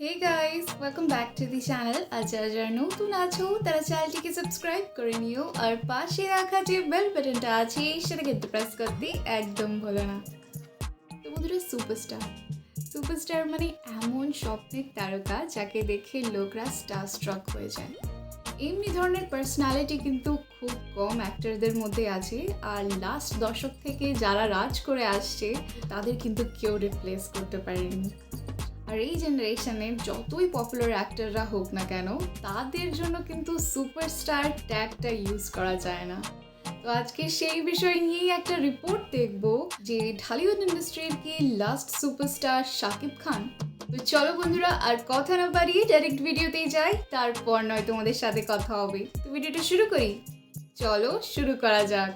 Hey guys welcome back to the channel আর যারা যারা নতুন আছো তারা চ্যানেলটিকে সাবস্ক্রাইব করে নিও আর পাশে রাখা যে বেল বাটনটা আছে সেটা কিন্তু প্রেস করতে একদম ভুলো না তো বন্ধুরা সুপারস্টার সুপারস্টার মানে এমন স্বপ্নের তারকা যাকে দেখে লোকরা স্টার স্ট্রক হয়ে যায় এমনি ধরনের পার্সোনালিটি কিন্তু খুব কম অ্যাক্টরদের মধ্যে আছে আর লাস্ট দশক থেকে যারা রাজ করে আসছে তাদের কিন্তু কেউ রিপ্লেস করতে পারেনি আর এই জেনারেশনে যতই পপুলার অ্যাক্টররা হোক না কেন, তাদের জন্য কিন্তু সুপারস্টার ট্যাগটা ইউজ করা যায় না। তো আজকে সেই বিষয় নিয়েই একটা রিপোর্ট দেখব যে ঢালিউড ইন্ডাস্ট্রির কি লাস্ট সুপারস্টার শাকিব খান? তো চলো বন্ধুরা, আর কথা না বাড়িয়ে ডাইরেক্ট ভিডিওতেই যাই, তারপর নয় তোমাদের সাথে কথা হবে। তো ভিডিওটা শুরু করি। চলো শুরু করা যাক।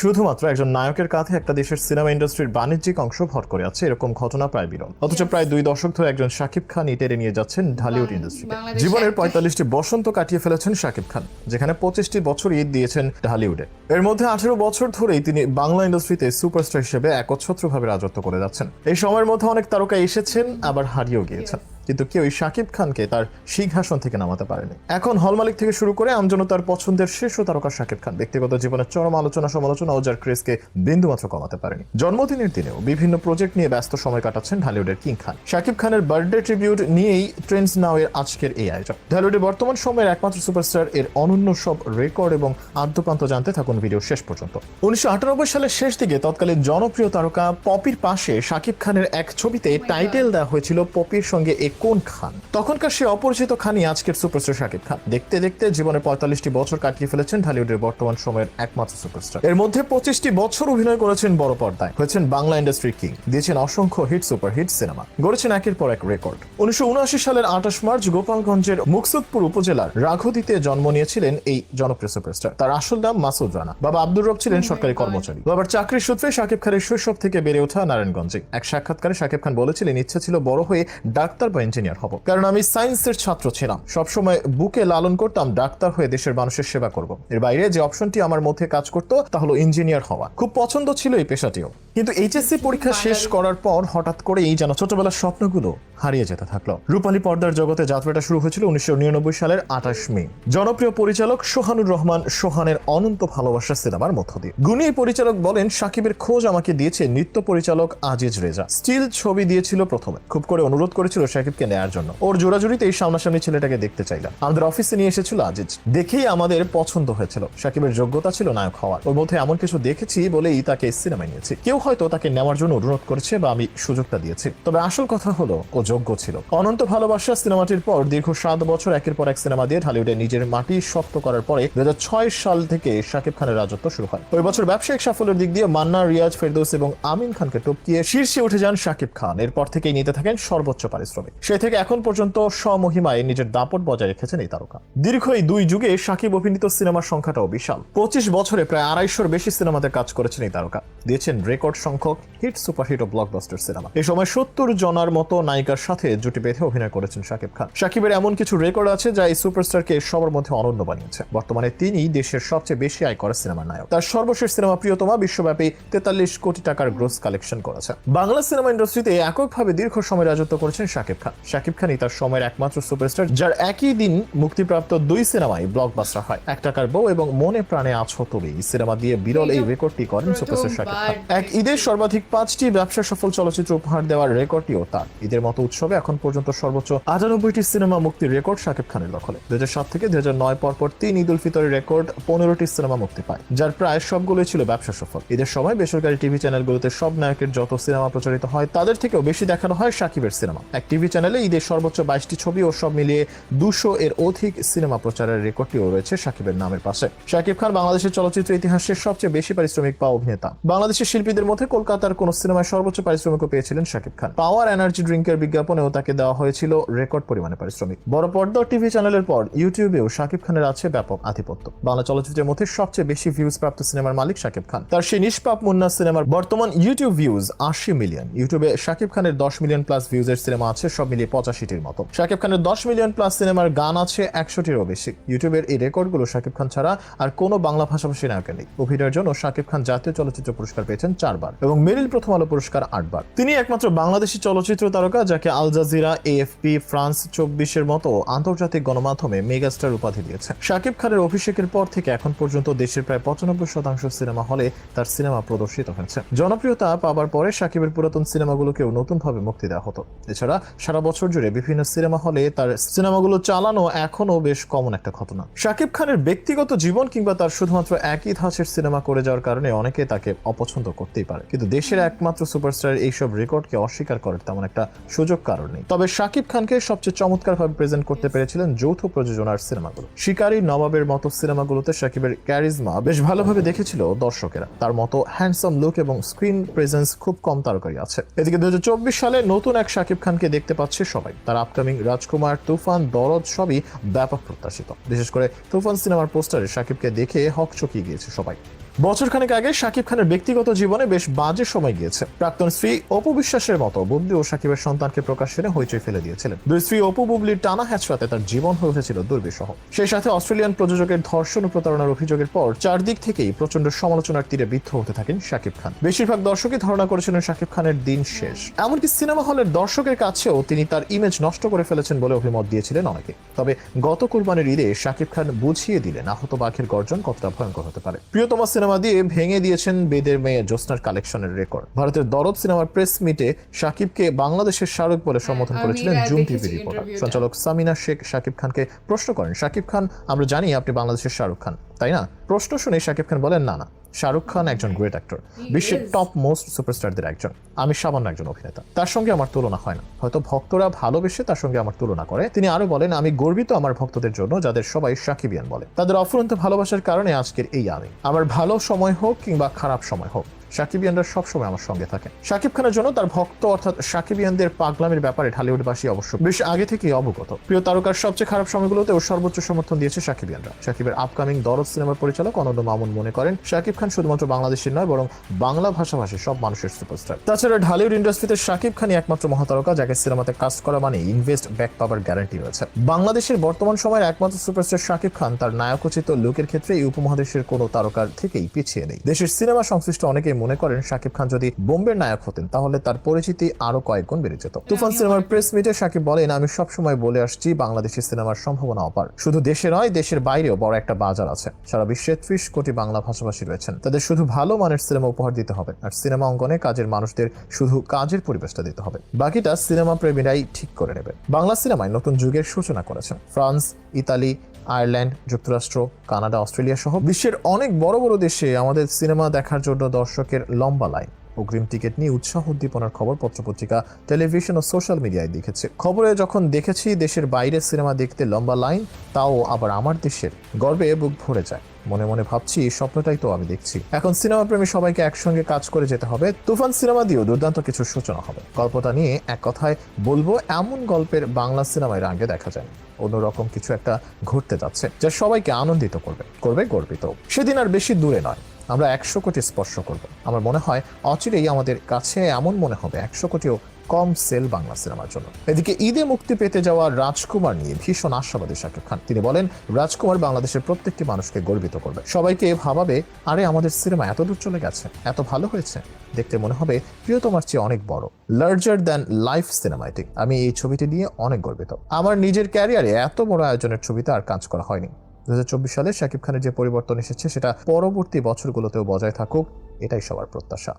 শুধুমাত্র একজন নায়কের কাঁধে একটা দেশের সিনেমা ইন্ডাস্ট্রির বাণিজ্যিক অংশ ভর করে আছে এরকম ঘটনা প্রায় বিরল। অথচ প্রায় দুই দশক ধরে একজন শাকিব খান টেনে নিয়ে যাচ্ছেন ঢালিউড ইন্ডাস্ট্রি জীবনের। পঁয়তাল্লিশটি বসন্ত কাটিয়ে ফেলেছেন শাকিব খান যেখানে পঁচিশটি বছর ঈদ দিয়েছেন ঢালিউডে। এর মধ্যে আঠেরো বছর ধরেই তিনি বাংলা ইন্ডাস্ট্রিতে সুপারস্টার হিসেবে একচ্ছত্রভাবে রাজত্ব করে যাচ্ছেন। এই সময়ের মধ্যে অনেক তারকা এসেছেন আবার হারিয়েও গিয়েছেন। কিন্তু কেউ কেউই শাকিব খানকে তার সিংহাসন থেকে নামাতে পারেনি। এখন হল মালিক থেকে শুরু করে আমজনতার পছন্দের শীর্ষ তারকা শাকিব খান। ব্যক্তিগত জীবনের চরম আলোচনা, সমালোচনা ও যার ক্রেজকে বিন্দুমাত্র কমাতে পারেনি। জন্মদিনের দিনেও বিভিন্ন প্রজেক্ট নিয়ে ব্যস্ত সময় কাটাচ্ছেন ঢালিউডের কিং খান। শাকিব খানের বার্থডে ট্রিবিউট নিয়েই ট্রেন্ডস নাও এর আজকের এই আয়োজন। ঢালিউডের বর্তমান সময়ের একমাত্র সুপারস্টার এর অনন্য সব রেকর্ড এবং আদ্যপ্রান্ত জানতে থাকুন ভিডিও শেষ পর্যন্ত। উনিশশো আটানব্বই সালের শেষ দিকে তৎকালীন জনপ্রিয় তারকা পপির পাশে শাকিব খানের এক ছবিতে টাইটেল দেওয়া হয়েছিল পপির সঙ্গে এ কোন খান? তখনকার সে অপরিচিত খানই আজকের সুপারস্টার শাকিব খান। দেখতে দেখতে জীবনে পঁয়তাল্লিশটি বছর কাটিয়ে ফেলেছেন ঢালিউডের বর্তমান সময়ের একমাত্র সুপারস্টার। এর মধ্যে পঁচিশটি বছর অভিনয় করেছেন বড় পর্দায়। হয়েছেন বাংলা ইন্ডাস্ট্রি কিং। দিয়েছেন অসংখ্য হিট, সুপার হিট সিনেমা। গড়েছেন একের পর এক রেকর্ড। উনিশশো সালের আঠাশ মার্চ গোপালগঞ্জের মুকসুদপুর উপজেলার রাঘদিতে জন্ম নিয়েছিলেন এই জনপ্রিয় সুপারস্টার। তার আসল নাম মাসুদ রানা। বাবা আব্দুর রব ছিলেন সরকারি কর্মচারী। বাবার চাকরির সূত্রে শাকিব খানের শৈশব থেকে বেড়ে ওঠা নারায়ণগঞ্জে। এক সাক্ষাৎকারে শাকিব খান বলেছিলেন, ইচ্ছে ছিল বড় হয়ে ডাক্তার বা ইঞ্জিনিয়ার হব। কারণ আমি সায়েন্সের ছাত্র ছিলাম। সবসময় বুকে লালন করতাম, ডাক্তার হয়ে দেশের মানুষের সেবা করব। এর বাইরে যে অপশনটি আমার মধ্যে কাজ করতো, তা হলো ইঞ্জিনিয়ার হওয়া। খুব পছন্দ ছিল এই পেশাটিও। কিন্তু এইচএসসি পরীক্ষা শেষ করার পর হঠাৎ করেই যেন ছোটবেলার স্বপ্নগুলো হারিয়ে যেতে থাকল। রূপালী পর্দার জগতে যাত্রাটা শুরু হয়েছিল উনিশশো নিরানব্বই সালের আঠাশ মে। জনপ্রিয় পরিচালক সোহানুর রহমান সোহানের অনন্ত ভালোবাসা সিনেমার মধ্য দিয়ে। গুণী পরিচালক বলেন, সাকিবের খোঁজ আমাকে দিয়েছে নৃত্য পরিচালক আজিজ রেজা। স্টিল ছবি দিয়েছিল প্রথমে। খুব করে অনুরোধ করেছিল সাকিবকে নেয়ার জন্য। ওর জোড়াজুড়িতে এই সামনাসামনি ছেলেটাকে দেখতে চাইলাম। আমাদের অফিসে নিয়ে এসেছিল আজিজ। দেখেই আমাদের পছন্দ হয়েছিল। সাকিবের যোগ্যতা ছিল নায়ক হওয়ার। ওর মধ্যে এমন কিছু দেখেছি বলেই তাকে সিনেমায় নিয়েছি। কেউ হয়তো তাকে নেওয়ার জন্য অনুরোধ করেছে বা আমি সুযোগটা দিয়েছি। তবে আসল কথা হলো, ও যোগ্য ছিল। অনন্ত ভালোবাসা সিনেমাটির পর দীর্ঘ সাত বছর একের পর এক সিনেমা দিয়ে ঢালিউডে নিজের মাটি শক্ত করার পরে দু হাজার ছয় সাল থেকে শাকিব খানের রাজত্ব শুরু হয়। ওই বছর ব্যবসায়িক সাফল্যের দিক দিয়ে মান্না, রিয়াজ, ফেরদৌস এবং আমিন খানকে টপকিয়ে শীর্ষে উঠে যান শাকিব খান। এরপর থেকেই নিতে থাকেন সর্বোচ্চ পারিশ্রমিক। সে থেকে এখন পর্যন্ত স্বমহিমায় নিজের দাপট বজায় রেখেছেন এই তারকা। দীর্ঘ এই দুই যুগে সাকিব অভিনীত সিনেমার সংখ্যাটাও বিশাল। পঁচিশ বছরে প্রায় আড়াইশোর বেশি সিনেমাতে কাজ করেছেন এই তারকা। দিয়েছেন রেকর্ড সংখ্যক হিট সুপারহিট ও ব্লকবাস্টার সিনেমা। এই সময় সত্তর জনার মতো নায়িকার সাথে জুটি বেঁধে অভিনয় করেছেন শাকিব খান। শাকিবের এমন কিছু রেকর্ড আছে যা এই সুপারস্টারকে সবার মধ্যে অনন্য বানিয়েছে। বর্তমানে তিনি দেশের সবচেয়ে বেশি আয় করা সিনেমার নায়ক। তার সর্বশেষ সিনেমা প্রিয়তমা বিশ্বব্যাপী তেতাল্লিশ কোটি টাকার গ্রোস কালেকশন করেছে। বাংলা সিনেমা ইন্ডাস্ট্রিতে এককভাবে দীর্ঘ সময় রাজত্ব করেছেন শাকিব খান। শাকিব খানই তার সময়ের একমাত্র সুপারস্টার, যার একই দিন মুক্তিপ্রাপ্ত দুই সিনেমায় ব্লকবাস্টার হয়। এক টাকার বউ এবং মনে প্রাণে আছো তুমি। এই সিনেমা দিয়ে বিরল এই রেকর্ডটি করেন সুপারস্টার শাকিব খান। এক ঈদের সর্বাধিক পাঁচটি ব্যবসা সফল চলচ্চিত্র উপহার দেওয়ার রেকর্ডটিও তার। ঈদের মতো উৎসবে এখন পর্যন্ত সর্বোচ্চ আটানব্বইটি সিনেমা মুক্তির রেকর্ড শাকিব খানের দখলে। সাত থেকে দুই নয় পর পর তিন ঈদ উল ফিতরের রেকর্ড পনেরোটি সিনেমা মুক্তি পায়, যার প্রায় সবগুলোই ছিল ব্যবসা সফল। ঈদের সময় বেসরকারি টিভি চ্যানেলগুলোতে সব নায়কের যত সিনেমা প্রচারিত হয়, তাদের থেকেও বেশি দেখানো হয় শাকিবের সিনেমা। এক টিভি চ্যানেলে ঈদের সর্বোচ্চ বাইশটি ছবি ও সব মিলিয়ে দুশো এর অধিক সিনেমা প্রচারের রেকর্ডটিও রয়েছে শাকিবের নামের পাশে। শাকিব খান বাংলাদেশের চলচ্চিত্র ইতিহাসের সবচেয়ে বেশি পারিশ্রমিক পাওয়া অভিনেতা। বাংলাদেশের শিল্পীদের মধ্যে কলকাতার কোন সিনেমায় সর্বোচ্চ পারিশ্রমিকও পেয়েছিলেন শাকিব খান। পাওয়ার, এনার্জি ড্রিঙ্কের বিজ্ঞাপনেও তাকে দেওয়া হয়েছিল রেকর্ড পরিমাণে পারিশ্রমিক। বড় পর্দা টিভি চ্যানেলের পর ইউটিউবেও শাকিব খানের আছে ব্যাপক আধিপত্য। বাংলা চলচ্চিত্রের মধ্যে সবচেয়ে বেশি ভিউজ প্রাপ্ত সিনেমার মালিক শাকিব খান। তার সেই নিষ্পাপ মুন্না সিনেমার বর্তমান ইউটিউব ভিউজ আশি মিলিয়ন ইউটিউবে শাকিব খানের দশ মিলিয়ন প্লাস ভিউজের সিনেমা আছে, সব মিলিয়ে পঁচাশিটির মতো। শাকিব খানের দশ মিলিয়ন প্লাস সিনেমার গান আছে একশোটিরও বেশি। ইউটিউবের এই রেকর্ডগুলো শাকিব খান ছাড়া আর কোনো বাংলা ভাষাভাষী নায়কের নেই। অভিনয়ের জন্য শাকিব খান জাতীয় চলচ্চিত্র পুরস্কার পেয়েছেন চারবার এবং মেরিল প্রথম আলো পুরস্কার আটবার। তিনি একমাত্র বাংলাদেশি চলচ্চিত্র তারকা যাকে আল জাজিরা এএফপি ফ্রান্স চব্বিশের মতো আন্তর্জাতিক গণমাধ্যমে মেগাস্টার উপাধি দিয়েছে শাকিব খানের অভিষেকের পর থেকে এখন পর্যন্ত দেশের প্রায় পঁচানব্বই শতাংশ সিনেমা হলে তার সিনেমা প্রদর্শিত হয়েছে। জনপ্রিয়তা পাবার পরে শাকিবের পুরাতন সিনেমাগুলোকেও নতুনভাবে মুক্তি দেওয়া হতো। এছাড়া সারা বছর জুড়ে বিভিন্ন সিনেমা হলে তার সিনেমাগুলো চালানো এখনও বেশ কমন একটা ঘটনা। শাকিব খানের ব্যক্তিগত জীবন কিংবা তার শুধুমাত্র একই ধাঁচের সিনেমা করে যাওয়ার কারণে অনেকে তাকে অপছন্দ করতেই পারে। কিন্তু দেশের একমাত্র সুপারস্টারের এইসব রেকর্ডকে অস্বীকার করার তেমন একটা সুযোগ কারণ নেই। তবে শাকিব খানকে সবচেয়ে চমৎকারভাবে প্রেজেন্ট করতে পেরেছিলেন যৌথ প্রযোজনার সিনেমাগুলো। শিকারী নবাবের মতো সিনেমাগুলোতে শাকিবের ক্যারিজমা বেশ ভালোভাবে দেখেছিল দর্শকেরা। তার মতো হ্যান্ডসাম লুক এবং স্ক্রিন প্রেজেন্স খুব কম তারকারই আছে। এদিকে দু হাজার চব্বিশ সালে নতুন এক শাকিব খানকে দেখতে পাচ্ছে সবাই। তার আপকামিং রাজকুমার তুফান, দরদ সবই ব্যাপক প্রত্যাশিত। বিশেষ করে তুফান সিনেমার পোস্টারে সাকিবকে দেখে হক চকিয়ে গিয়েছে সবাই। বছরখানেক আগে শাকিব খানের ব্যক্তিগত জীবনে বেশ বাজে সময় গিয়েছে। প্রাক্তন স্ত্রী অপু বিশ্বাসের মতো বুবলি ও শাকিবের সন্তানকে প্রকাশ এনে হইচই ফেলে দিয়েছিলেন। দুই স্ত্রী অপু বুবলির টানা হ্যাচরাতে তার জীবন হয়ে উঠেছিল দুর্বিষহ। সেই সাথে অস্ট্রেলিয়ান প্রযোজকের ধর্ষণ ও প্রতারণার অভিযোগের পর চারদিক থেকেই প্রচণ্ড সমালোচনার তীরে বিদ্ধ হতে থাকেন শাকিব খান। বেশিরভাগ দর্শকই ধারণা করেছিলেন শাকিব খানের দিন শেষ। এমনকি সিনেমা হলের দর্শকের কাছেও তিনি তার ইমেজ নষ্ট করে ফেলেছেন বলে অভিমত দিয়েছিলেন অনেকে। তবে গত কুরবানির ঈদে শাকিব খান বুঝিয়ে দিলেন আহত বাঘের গর্জন কতটা ভয়ঙ্কর হতে পারে। প্রিয়তমা সিনেমা দিয়ে ভেঙে দিয়েছেন বেদের মেয়ে জ্যোৎস্নার কালেকশনের রেকর্ড। ভারতের দরদ সিনেমার প্রেস মিটে সাকিবকে বাংলাদেশের শাহরুখ বলে সম্বোধন করেছিলেন জুম টিভি রিপোর্টার। সঞ্চালক সামিনা শেখ সাকিব খানকে প্রশ্ন করেন সাকিব খান আমরা জানি আপনি বাংলাদেশের শাহরুখ খান তাই না? প্রশ্ন শুনে সাকিব খান বলেন না না। শাহরুখ খান একজন গ্রেট অ্যাক্টর বিশ্বের টপ মোস্ট সুপারস্টারদের একজন আমি সামান্য একজন অভিনেতা। তার সঙ্গে আমার তুলনা হয় না। হয়তো ভক্তরা ভালোবেসে তার সঙ্গে আমার তুলনা করে। তিনি আরও বলেন আমি গর্বিত আমার ভক্তদের জন্য যাদের সবাই সাকিবিয়ান বলে। তাদের অফুরন্ত ভালোবাসার কারণে আজকের এই আমি। আমার ভালো সময় হোক কিংবা খারাপ সময় হোক সাকিবিয়ানরা সবসময় আমার সঙ্গে থাকে শাকিব খানের জন্য তার ভক্ত অর্থাৎ সাকিবিয়ানদের পাগলামের ব্যাপারে ঢালিউডবাসী অবশ্য বেশ আগে থেকেই অবগত। প্রিয় তারকার সবচেয়ে খারাপ সময়গুলোতেও সর্বোচ্চ সমর্থন দিয়েছে সাকিবিয়ানরা সাকিবের আপকামিং দরদ সিনেমার পরিচালক অনন্ত মামুন মনে করেন শাকিব খান শুধুমাত্র বাংলাদেশের নয়, বরং বাংলা ভাষাভাষী সব মানুষের সুপারস্টার। তাছাড়া ঢালিউড ইন্ডাস্ট্রিতে শাকিব খানই একমাত্র মহাতারকা, যাকে সিনেমাতে কাজ করা মানে ইনভেস্ট ব্যাক পাওয়ার গ্যারান্টি রয়েছে। বাংলাদেশের বর্তমান সময়ের একমাত্র সুপারস্টার শাকিব খান তার নায়কোচিত লুকের ক্ষেত্রে এই উপমহাদেশের কোনো তারকার থেকেই পিছিয়ে নেই। দেশের সিনেমা সংশ্লিষ্ট অনেকেই মনে করেন শাকিব খান যদি বোম্বের নায়ক হতেন, তাহলে তার পরিচিতি আরও কয়েক গুণ বেড়ে যেত। তুফান সিনেমার প্রেস মিটে শাকিব বলেন, আমি সবসময় বলে আসছি বাংলাদেশের সিনেমার সম্ভাবনা অপার। শুধু দেশে নয়, দেশের বাইরেও বড় একটা বাজার আছে। সারা বিশ্বে ত্রিশ কোটি বাংলা ভাষাভাষী রয়েছেন। তাদের শুধু ভালো মানের সিনেমা উপহার দিতে হবে। আর সিনেমা অঙ্গনে কাজের মানুষদের শুধু কাজের পরিবেশটা দিতে হবে। বাকিটা সিনেমা প্রেমীরাই ঠিক করে নেবে। বাংলা সিনেমায় নতুন যুগের সূচনা করেছেন। ফ্রান্স, ইতালি আয়ারল্যান্ড, যুক্তরাষ্ট্র, কানাডা, অস্ট্রেলিয়া সহ বিশ্বের অনেক বড় বড় দেশে আমাদের সিনেমা দেখার জন্য দর্শকের লম্বা লাইন। অগ্রিম টিকিট নিয়ে উৎসাহ উদ্দীপনার খবর পত্রপত্রিকা, টেলিভিশন ও সোশ্যাল মিডিয়ায় দেখেছে। খবরে যখন দেখেছি দেশের বাইরে সিনেমা দেখতে লম্বা লাইন, তাও আবার আমার দেশের গর্বে বুক ভরে যায়। মনে মনে ভাবছি, এই স্বপ্নটাই তো আমি দেখছি। এখন সিনেমা প্রেমী সবাইকে একসঙ্গে কাজ করে যেতে হবে। তুফান সিনেমা দিয়েও দুর্দান্ত কিছু সূচনা হবে। গল্পটা নিয়ে এক কথায় বলব, এমন গল্পের বাংলা সিনেমায় আগে দেখা যায়। অন্যরকম কিছু একটা ঘটতে যাচ্ছে, যা সবাইকে আনন্দিত করবে করবে গর্বিত। সেদিন আর বেশি দূরে নয়। আমরা একশো কোটি স্পর্শ করব। আমার মনে হয় অচিরেই আমাদের কাছে এমন মনে হবে, একশো কোটিও কম সেল বাংলা সিনেমার জন্য। এদিকে ঈদে মুক্তি পেতে যাওয়া রাজকুমার নিয়ে ভীষণ আশাবাদী শাকিব খান। তিনি বলেন, রাজকুমার বাংলাদেশের প্রত্যেকটি মানুষকে গর্বিত করবে। সবাইকে ভাবাবে, আরে আমাদের সিনেমা এত দূর চলে গেছে, এত ভালো হয়েছে। দেখতে মনে হবে, প্রিয়তমার চেয়ে অনেক বড়, লার্জার দ্যান লাইফ সিনেমাটিক আমি এই ছবিটি নিয়ে অনেক গর্বিত। আমার নিজের ক্যারিয়ারে এত বড় আয়োজনের ছবিতে আর কাজ করা হয়নি। দু সালে শাকিব খানের যে পরিবর্তন এসেছে, সেটা পরবর্তী বছরগুলোতেও বজায় থাকুক, এটাই সবার প্রত্যাশা।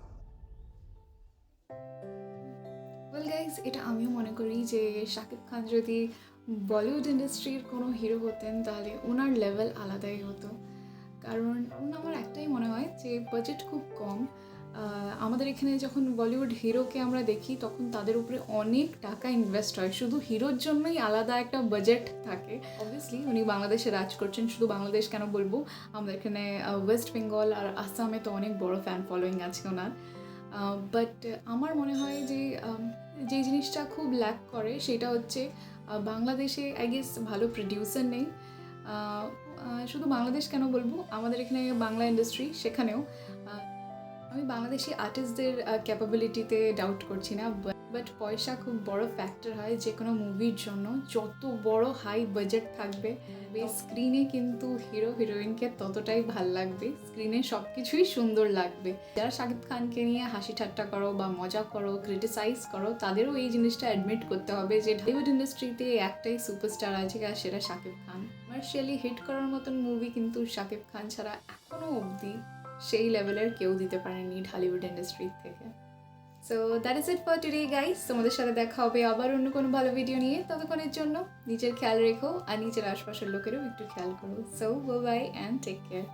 এটা আমিও মনে করি যে শাকিব খান যদি বলিউড ইন্ডাস্ট্রির কোনো হিরো হতেন, তাহলে ওনার লেভেল আলাদাই হতো। কারণ আমার একটাই মনে হয় যে বাজেট খুব কম আমাদের এখানে যখন বলিউড হিরোকে আমরা দেখি, তখন তাদের উপরে অনেক টাকা ইনভেস্ট হয়। শুধু হিরোর জন্যই আলাদা একটা বাজেট থাকে। অবভিয়াসলি উনি বাংলাদেশে রাজ করছেন। শুধু বাংলাদেশ কেন বলব? আমাদের এখানে ওয়েস্ট বেঙ্গল আর আসামে তো অনেক বড় ফ্যান ফলোয়িং আছে ওনার। বাট আমার মনে হয় যে যে জিনিসটা খুব ল্যাক করে, সেটা হচ্ছে বাংলাদেশে আই গেস ভালো প্রডিউসার নেই। শুধু বাংলাদেশ কেন বলব? আমাদের এখানে বাংলা ইন্ডাস্ট্রি সেখানেও আমি বাংলাদেশি আর্টিস্টদের ক্যাপাবিলিটিতে ডাউট করছি না বাট পয়সা খুব বড় ফ্যাক্টর হয় যে কোনো মুভির জন্য। যত বড় হাই বাজেট থাকবে স্ক্রিনে কিন্তু হিরো হিরোইনকে ততটাই ভালো লাগবে। স্ক্রিনে সব কিছুই সুন্দর লাগবে। যারা শাকিব খানকে নিয়ে হাসি ঠাট্টা করো বা মজা করো ক্রিটিসাইজ করো, তাদেরও এই জিনিসটা অ্যাডমিট করতে হবে যে ঢালিউড ইন্ডাস্ট্রিতে একটাই সুপারস্টার আছে, আর সেটা শাকিব খান। কমার্শিয়ালি হিট করার মতন মুভি কিন্তু শাকিব খান ছাড়া এখনও অবধি সেই লেভেলের কেউ দিতে পারেনি ঢালিউড ইন্ডাস্ট্রি থেকে। So that is it for today guys তোমাদের সাথে দেখা হবে আবার অন্য কোনো ভালো ভিডিও নিয়ে ততক্ষণের জন্য। নিজের খেয়াল রেখো আর নিজের আশপাশের লোকেরও একটু খেয়াল করো। So go bye and take care